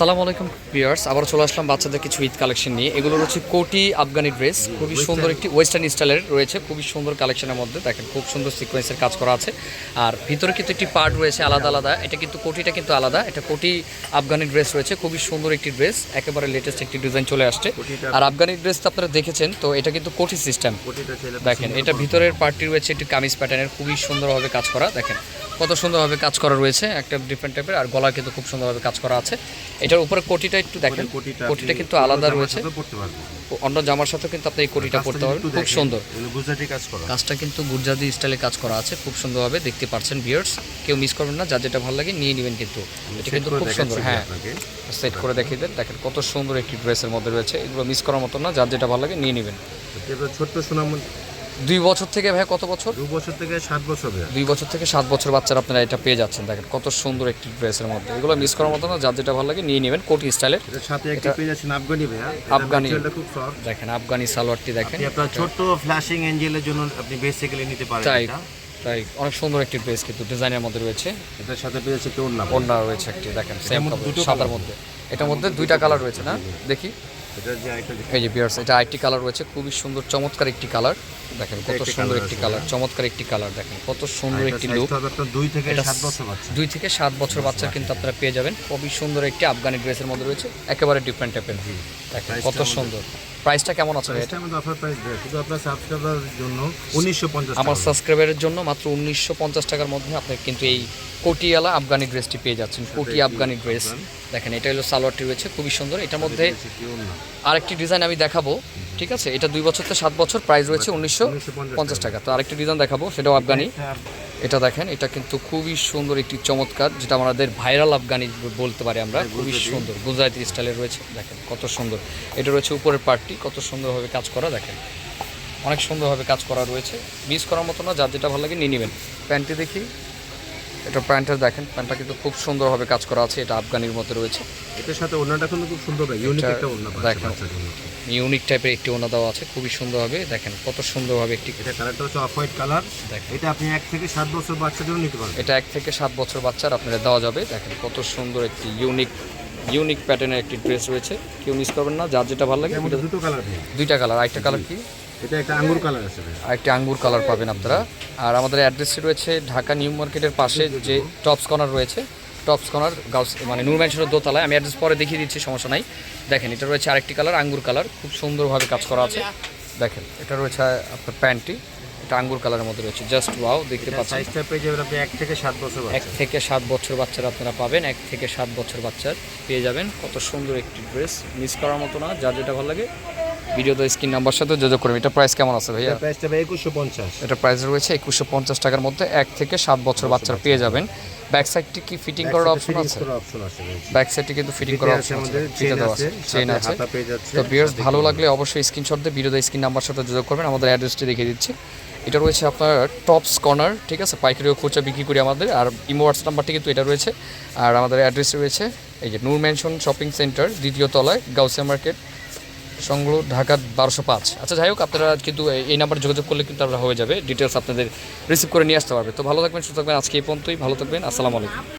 আসসালামু আলাইকুম ভিউয়ার্স আবার চলে আসলাম বাচ্চাদের কিছু ঈদ কালেকশন নিয়ে। এগুলো হচ্ছে কোটি আফগানি ড্রেস খুবই সুন্দর একটি ওয়েস্টার্ন স্টাইলের রয়েছে খুবই সুন্দর কালেকশনের মধ্যে। দেখেন খুব সুন্দর সিকোয়েন্সের কাজ করা আছে। আর ভিতরে কিন্তু একটি পার্ট রয়েছে আলাদা আলাদা। এটা কিন্তু কোটিটা কিন্তু আলাদা। এটা কোটি আফগানি ড্রেস রয়েছে খুবই সুন্দর একটি ড্রেস একেবারে লেটেস্ট একটি ডিজাইন চলে আসছে। আর আফগানি ড্রেস তো আপনারা দেখেছেন তো এটা কিন্তু কোটি সিস্টেম দেখেন এটা ভিতরের পার্টটি রয়েছে একটি কামিজ প্যাটার্নের খুবই সুন্দরভাবে কাজ করা। দেখেন কত সুন্দরভাবে কাজ করা রয়েছে একটা ডিফারেন্ট টাইপের আর গলা কিন্তু খুব সুন্দরভাবে কাজ করা আছে। এটার উপরে কোটিটা একটু দেখেন। কোটিটা কিন্তু আলাদা রয়েছে। অন্য জামার সাথে কিন্তু আপনি এই কোটিটা পড়তে পারবেন। খুব সুন্দর। গুজরাটি কাজ করা। কাজটা কিন্তু গুজরাটি স্টাইলে কাজ করা আছে খুব সুন্দরভাবে দেখতে পাচ্ছেন বিয়ার্স কেউ মিস করবেন না যার যেটা ভালো লাগে নিয়ে নেবেন কিন্তু। এটা কিন্তু খুব সুন্দর হ্যাঁ। সেট করে দেখিয়ে দেন। দেখেন কত সুন্দর একটি ড্রেসের মধ্যে রয়েছে। এগুলো মিস করার মতো না যার যেটা ভালো লাগে নিয়ে নেবেন। ছোট্ট সোনামন দুই বছর থেকে ভাই কত বছর? দু বছর থেকে সাত বছর দুই বছর থেকে সাত বছর বাচ্চারা আপনারা এটা পেয়ে যাচ্ছেন দেখেন কত সুন্দর একটি ড্রেসের মধ্যে। এগুলো মিস করার মতো না যার যেটা ভালো লাগে নিয়ে নেবেন কোটি স্টাইলের সাথে একটা পেয়ে যাচ্ছেন আফগানি ভাইয়া। আফগানি। দেখেন আফগানি সালোয়ারটি দেখেন। আপনি আপনার ছোট্ট ফ্ল্যাশিং এঞ্জেলের জন্য আপনি বেসিক্যালি নিতে পারেন তাই তাই। অনেক সুন্দর একটি ড্রেস কিন্তু ডিজাইনের মধ্যে রয়েছে। এটার সাথে পেয়ে যাচ্ছে কেউ না ওড়না রয়েছে একটি দেখেন সেম দুটো সাদার মধ্যে। এটার মধ্যে দুইটা কালার রয়েছে না? দেখি। এই যে বিয়ার্স এটা আরেকটি কালার রয়েছে খুবই সুন্দর চমৎকার একটি কালার দেখেন কত সুন্দর একটি কালার হ্যাঁ। চমৎকার একটি কালার দেখেন কত সুন্দর একটি লুক দুই থেকে সাত বছর বাচ্চা। দুই থেকে সাত বছর বাচ্চা কিন্তু আপনারা পেয়ে যাবেন। খুবই সুন্দর একটি আফগানি ড্রেসের মধ্যে রয়েছে একেবারে ডিফারেন্ট টাইপের দেখেন কত সুন্দর। প্রাইসটা কেমন আছে এটা? আমাদের অফার প্রাইস শুধু আপনার সাবস্ক্রাইবারের জন্য উনিশশো পঞ্চাশ আমার সাবস্ক্রাইবারের জন্য মাত্র উনিশশো পঞ্চাশ টাকার মধ্যে আপনি কিন্তু এই কোটিয়ালা আফগানি ড্রেসটি পেয়ে যাচ্ছেন। কোটি আফগানি ড্রেস দেখেন এটা হলো সালোয়ারটি রয়েছে খুবই সুন্দর। এটার মধ্যে আরেকটি ডিজাইন আমি দেখাবো ঠিক আছে? এটা দুই বছর থেকে সাত বছর প্রাইস রয়েছে উনিশশো পঞ্চাশ টাকা। তো আরেকটি ডিজাইন দেখাবো সেটাও আফগানি। এটা দেখেন এটা কিন্তু খুবই সুন্দর একটি চমৎকার যেটা আমাদের ভাইরাল আফগানি বলতে পারি আমরা। খুবই সুন্দর গুজরাটি স্টাইলের রয়েছে। দেখেন কত সুন্দর। এটা রয়েছে উপরের পার্টটি কত সুন্দরভাবে কাজ করা দেখেন। অনেক সুন্দরভাবে কাজ করা রয়েছে। মিস করার মতো না যার যেটা ভালো লাগে নিয়ে নেবেন। প্যান্টটি দেখি। এটা প্যান্টের দেখেন প্যান্টটা কিন্তু খুব সুন্দরভাবে কাজ করা আছে এটা আফগানির মধ্যে রয়েছে। এটার সাথে ওনাটা কিন্তু খুব সুন্দর ইউনিক একটা ওনা দেখো। বাচ্চার জন্য ইউনিক টাইপের একটি ওনা দেওয়া আছে খুবই সুন্দরভাবে দেখেন কত সুন্দরভাবে একটি এটা কালারটা হচ্ছে অফ হোয়াইট কালার দেখেন। এটা আপনি এক থেকে সাত বছর বাচ্চার জন্য নিতে পারবেন। এটা এক থেকে সাত বছর বাচ্চার আপনারা দেওয়া যাবে দেখেন কত সুন্দর একটি ইউনিক ইউনিক প্যাটার্নের একটি ড্রেস রয়েছে। কেউ মিস করবেন না যার যেটা ভালো লাগে দুটো কালার দুইটা কালার আরেকটা কালার কি? এটা একটা আঙ্গুর কালার আছে ভাই। আঙ্গুর কালার পাবেন আপনারা। আর আমাদের অ্যাড্রেসটি রয়েছে ঢাকা নিউ মার্কেটের পাশে যে টপস কর্নার রয়েছে। টপস কর্নার গাউস মানে নূর ম্যানশনের দোতলায়। আমি অ্যাড্রেস পরে দেখিয়ে দিচ্ছি, সমস্যা নাই। দেখেন, এটা রয়েছে আরেকটি কালার, আঙ্গুর কালার। খুব সুন্দরভাবে কাজ করা আছে। দেখেন, এটা রয়েছে আপনার প্যান্টটি। এটা আঙ্গুর কালারের মধ্যে রয়েছে। জাস্ট ওয়াও দেখতে পাচ্ছেন। সাইজটা পেয়ে যাবেন আপনি এক থেকে সাত বছর এক থেকে সাত বছর বাচ্চারা আপনারা পাবেন এক থেকে সাত বছর বাচ্চার পেয়ে যাবেন। কত সুন্দর একটি ড্রেস মিস করার মতো না যার যেটা ভালো লাগে। ভিডিওতে স্ক্রিন নাম্বার সাথে যোগাযোগ করবেন এটা প্রাইস কেমন আছে ভাইয়া? প্রাইসটা ভাই একুশশো পঞ্চাশ। এটা প্রাইস রয়েছে একুশশো পঞ্চাশ টাকার মধ্যে এক থেকে সাত বছর বাচ্চারা পেয়ে যাবেন। ব্যাক সাইডটি কি ফিটিং করার অপশন আছে? অপশন আছে ব্যাক সাইডটি কিন্তু ফিটিং করার অপশন আছে। আমাদের দেওয়া আছে সাথে আছে। হাতা পেয়ে যাচ্ছে। তো বিয়ার্স ভালো লাগলে অবশ্যই স্ক্রিনশট দিয়ে ভিডিওতে স্ক্রিন নাম্বার সাথে যোগাযোগ করবেন। আমাদের অ্যাড্রেসটি দেখিয়ে দিচ্ছি। এটা রয়েছে আপনার টপস কর্নার ঠিক আছে? পাইকারি ও খুচরা বিক্রি করি আমাদের, আর ইমো হোয়াটস নাম্বারটি কিন্তু এটা রয়েছে। আর আমাদের অ্যাড্রেস রয়েছে, এই যে নূর ম্যানশন শপিং সেন্টার দ্বিতীয় তলায়, গাউসিয়া মার্কেট, সংগ্রহ, ঢাকা বারোশো পাঁচ। আচ্ছা যাই হোক, আপনারা কিন্তু এই- নাম্বার যোগাযোগ করলে কিন্তু আপনারা হয়ে যাবে। ডিটেলস আপনাদের রিসিভ করে নিয়ে আসতে পারবে। তো ভালো থাকবেন, সুস্থ থাকবেন, আজকে এই পর্যন্তই। ভালো থাকবেন, আসসালামু আলাইকুম।